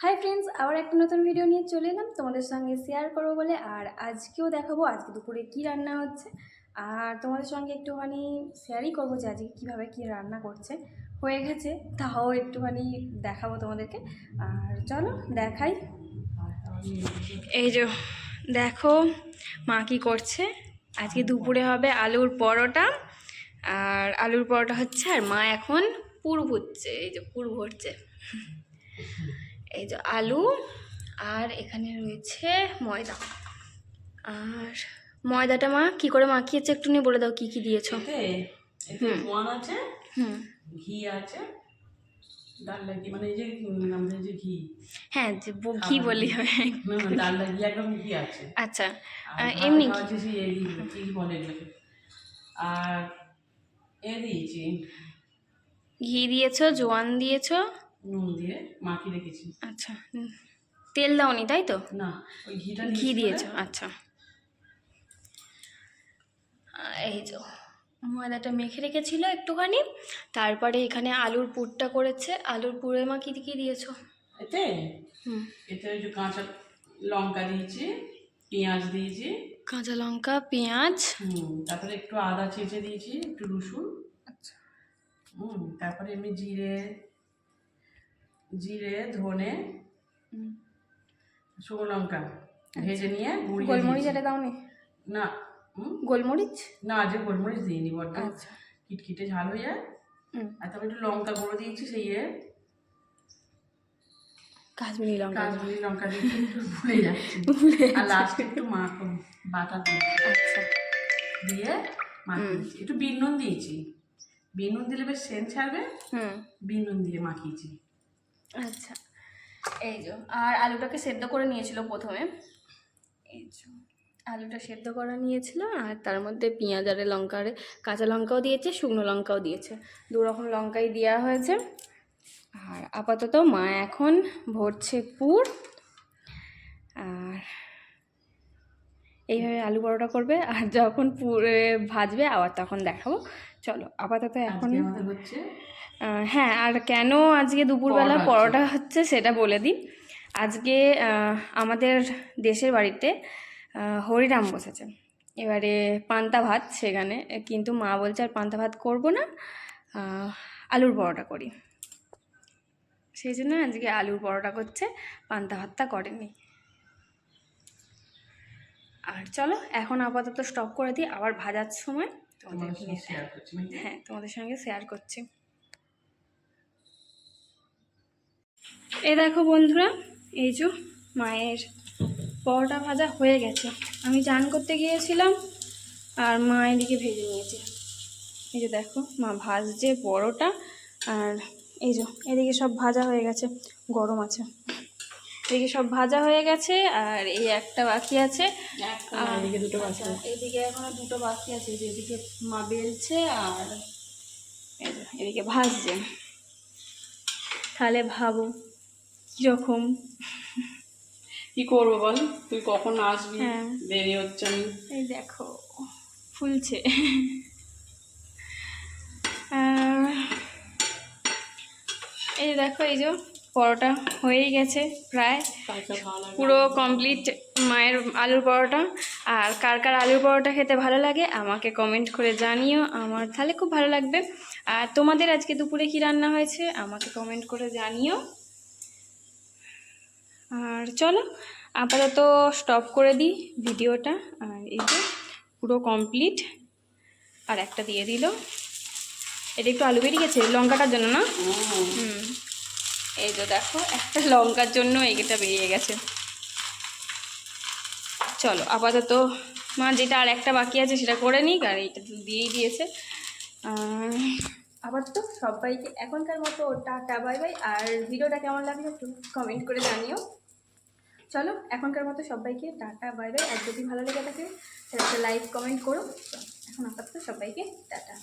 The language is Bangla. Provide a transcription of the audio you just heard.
হাই ফ্রেন্ডস আবার একটা নতুন ভিডিও নিয়ে চলে এলাম। তোমাদের সঙ্গে শেয়ার করব বলে। আর আজকেও দেখাবো আজকে দুপুরে কি রান্না হচ্ছে। আর তোমাদের সঙ্গে একটুখানি শেয়ারই করব যে আজকে কীভাবে কী রান্না করছে। হয়ে গেছে, তাও একটুখানি দেখাবো তোমাদেরকে। আর চলো, দেখাই। এই যে, দেখো মা কি করছে। আজকে দুপুরে হবে আলুর পরোটা। আর আলুর পরোটা হচ্ছে আর মা এখন পুর ভুটছে এই যে পুর ভরছে। এই যে আলু আর এখানে রয়েছে ময়দা। আর ময়দাটা মা কি করে মাখিয়েছে একটু নিয়ে বলে দাও কি কি দিয়েছ? আছে হুম। ঘি আছে ডাল লাগি মানে এই যে আমাদের যে ঘি। হ্যাঁ যে ঘি বলি হবে না না ডাল লাগি একদম ঘি আছে। আচ্ছা এমনি কি বলে আর এ দিয়েছি। ঘি দিয়েছ জোয়ান দিয়েছ নুন দিয়ে মাখিয়ে রেখেছি আচ্ছা তেল দাওনি তাই তো? না ওই ঘিটা ঘি দিয়েছি আচ্ছা। এই যে ময়দাটা মেখে রেখেছিল একটুখানি তারপরে এখানে আলুর পুরটা করেছে। আলুর পুরে মা কি কি দিয়েছ। এতে? হুম। এতে ওই যে কাঁচা লঙ্কা দিয়েছি পেঁয়াজ দিয়েছি। কাঁচা লঙ্কা পেঁয়াজ। তারপরে একটু আদা চেঁচে দিয়েছি একটু রসুন। আচ্ছা। হুম তারপরে এমনি জিরে জিরে ধনে শুকনো লঙ্কা ভেজে নিয়ে গুঁড়িয়ে গোলমরিচ। এটা দাওনি? না হুম? গোলমরিচ? না যে গোলমরিচ দিইনি আচ্ছা। কিটকিটে ঝাল হয়ে যায়। আর তারপরে একটু লঙ্কা গুঁড়ো দিয়েছি সেই এ। কাশ্মীরি লঙ্কা। কাশ্মীরি লঙ্কা দিয়েছি একটু ভুলে যাচ্ছি। আর লাস্টে একটু মাখন বাটা আচ্ছা। দিয়ে মাখিয়েছি একটু বিন নুন দিয়েছি। বিন নুন দিলে বেশ সেন্ট ছাড়বে। হুম। বিন নুন দিয়ে মাখিয়েছি। আচ্ছা এই যে, আর আলুটাকে সেদ্ধ করে নিয়েছিল প্রথমে। এই যে, আলুটা সেদ্ধ করা নিয়েছিল, আর তার মধ্যে পেঁয়াজ আর লঙ্কার কাঁচা লঙ্কাও দিয়েছে, শুকনো লঙ্কাও দিয়েছে। দু রকম লঙ্কাই দেওয়া হয়েছে। আর আপাতত মা এখন ভরছে পুর। আর এইভাবে আলু পরোটা করবে, আর যখন পুরে ভাজবে, আবার তখন দেখাবো। চলো, আপাতত এখন হচ্ছে হ্যাঁ আর কেন আজকে দুপুরবেলা পরোটা হচ্ছে? সেটা বলে দিই। আজকে আমাদের দেশের বাড়িতে আহ, হরিনাম বসেছে। এবারে পান্তা ভাত সেখানে কিন্তু মা বলছে আর পান্তা ভাত করব না আলুর পরোটা করি। সেই জন্য আজকে আলুর পরোটা করছে পান্তা ভাতটা করেনি। আর চলো এখন আপাতত স্টপ করে দিই আবার ভাজার সময় তোমাদের? হ্যাঁ তোমাদের সঙ্গে শেয়ার করছি। এই দেখো বন্ধুরা এই যে মায়ের পরোটা ভাজা হয়ে গেছে। আমি চান করতে গিয়েছিলাম আর মা এদিকে ভেজে নিয়েছে। এই যে দেখো মা ভাজছে পরোটা আর এই যে এদিকে সব ভাজা হয়ে গেছে গরম আছে। এদিকে সব ভাজা হয়ে গেছে আর এই একটা বাকি আছে। এদিকে দুটো বাকি আচ্ছা, এদিকে এখনও দুটো বাকি আছে যে এদিকে মা বেলছে আর এদিকে ভাজছে। তাহলে ভাবো কীরকম? কি করব বল? তুই কখন আসবি? হ্যাঁ। দেরি হচ্ছে আমি এই দেখো ফুলছে। এই দেখো এই যে পরোটা হয়েই গেছে প্রায়। পুরো কমপ্লিট মায়ের আলুর পরোটা। আর কার কার আলুর পরোটা খেতে ভালো লাগে আমাকে কমেন্ট করে জানিও। আমার তাহলে খুব ভালো লাগবে। আর তোমাদের আজকে দুপুরে কি রান্না হয়েছে আমাকে কমেন্ট করে জানিও। আর চলো আপাতত স্টপ করে দিই ভিডিওটা। আর এই যে পুরো কমপ্লিট আর একটা দিয়ে দিল। এটা একটু আলু বেরিয়ে গেছে লঙ্কাটার জন্য না? হুম। এই তো দেখো একটা লঙ্কার জন্য এইটা বেরিয়ে গেছে। চলো আপাতত মা যেটা আর একটা বাকি আছে সেটা করে নিক আর এইটা দিয়েই দিয়েছে। আর তো সবাইকে এখনকার মতো টাটা, বাই বাই। আর ভিডিওটা কেমন লাগল একটু কমেন্ট করে জানিও। চলো, এখনকার মতো সবাইকে টাটা, বাই বাই। আর যদি ভালো লেগে থাকে সেটা লাইক কমেন্ট করো। এখন আপাতত সবাইকে টাটা।